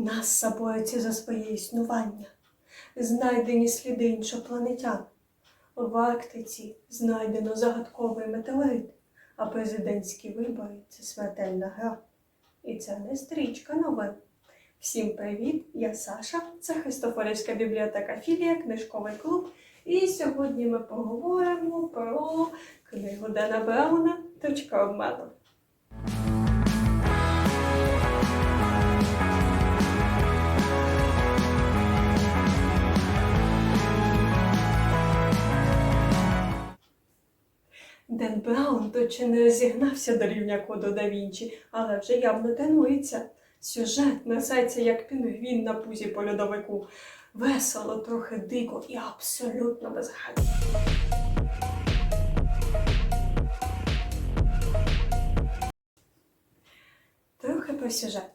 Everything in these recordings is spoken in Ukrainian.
Нас сабуються за своє існування, знайдені сліди іншопланетян. В Арктиці знайдено загадковий метеорит, а президентські вибори це смертельна гра. І це не стрічка новин. Всім привіт! Я Саша, це Христофорівська бібліотека Філія, книжковий клуб. І сьогодні ми поговоримо про книгу Дена Брауна Точка обману. Ден Браун то чи не розігнався до рівня коду да Вінчі, але вже явно тренується. Сюжет несеться як пінгвін на пузі по льодовику. Весело, трохи дико і абсолютно безгадно. Трохи про сюжет.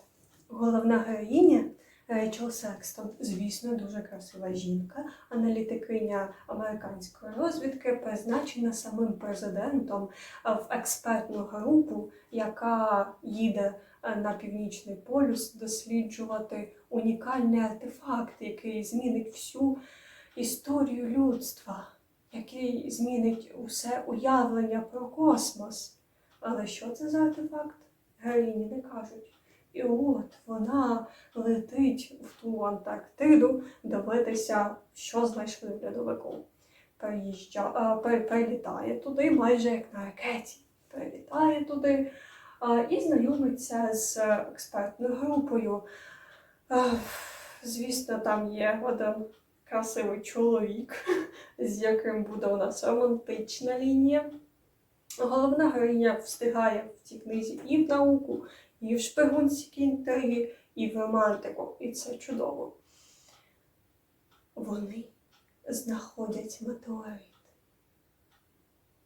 Головна героїня Рейчел Секстон, звісно, дуже красива жінка, аналітикиня американської розвідки, призначена самим президентом е, в експертну групу, яка їде е, на північний полюс досліджувати унікальний артефакт, який змінить всю історію людства, який змінить усе уявлення про космос. Але що це за артефакт? Героїні не кажуть. І от вона летить в ту Антарктиду дивитися, що знайшли в льодовику. Приїжджа, прилітає туди майже як на ракеті. Прилітає туди і знайомиться з експертною групою. Звісно, там є один красивий чоловік, з яким буде у нас романтична лінія. Головна героїня встигає в цій книзі і в науку, і в шпигунські інтриги, і в романтику. І це чудово. Вони знаходять метеорит.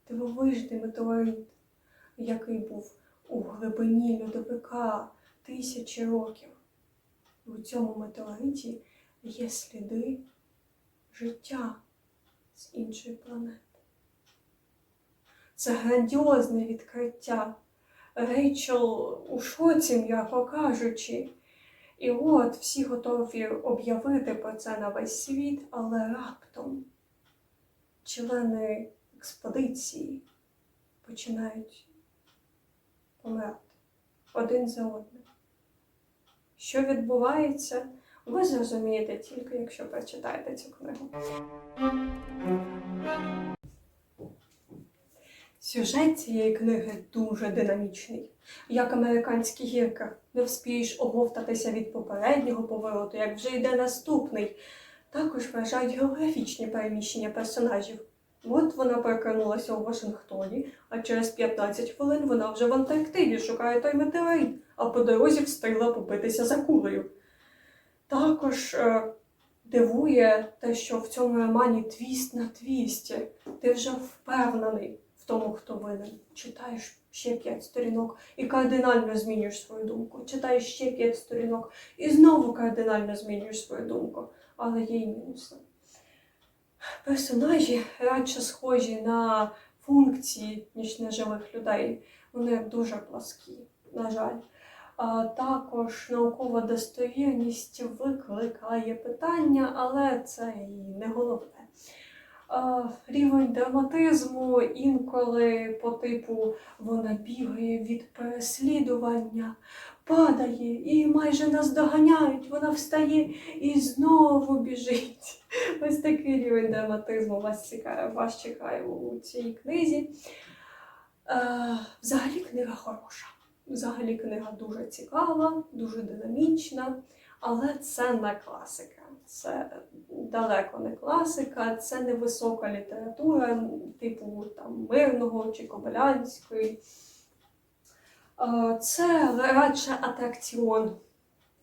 Дивовижний метеорит, який був у глибині льодовика тисячі років. У цьому метеориті є сліди життя з іншої планети. Це грандіозне відкриття. Рейчел у шоці, м'яко кажучи. І от всі готові об'явити про це на весь світ, але раптом члени експедиції починають помирати один за одним. Що відбувається, ви зрозумієте тільки, якщо прочитаєте цю книгу. Сюжет цієї книги дуже динамічний. Як американські гірки, не вспієш оговтатися від попереднього повороту, як вже йде наступний. Також вражають географічні переміщення персонажів. От вона перекинулася у Вашингтоні, а через 15 хвилин вона вже в Антарктиді шукає той метеорит, а по дорозі встигла побитися за кулею. Також е, дивує те, що в цьому романі твіст на твісті. Ти вже впевнений тому, хто винен. Читаєш ще п'ять сторінок і кардинально змінюєш свою думку. Читаєш ще п'ять сторінок і знову кардинально змінюєш свою думку. Але є й мінуси. Персонажі радше схожі на функції, ніж на живих людей. Вони дуже пласкі, на жаль. А також наукова достовірність викликає питання, але це і не головне. Рівень драматизму інколи по типу вона бігає від переслідування, падає і майже нас доганяють, вона встає і знову біжить. Ось такий рівень драматизму вас чекає, вас чекає у цій книзі. Взагалі книга хороша. Взагалі книга дуже цікава, дуже динамічна, але це не класика. Це далеко не класика, це не висока література, типу там мирного чи кобилянської. Е, Це радше атракціон,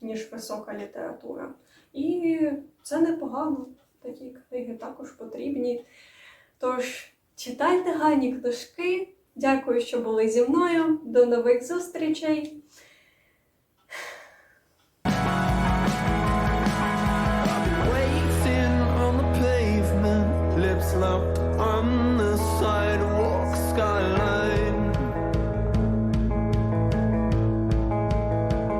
ніж висока література. І це непогано. Такі книги також потрібні. Тож читайте гарні книжки. Дякую, що були зі мною. До нових зустрічей!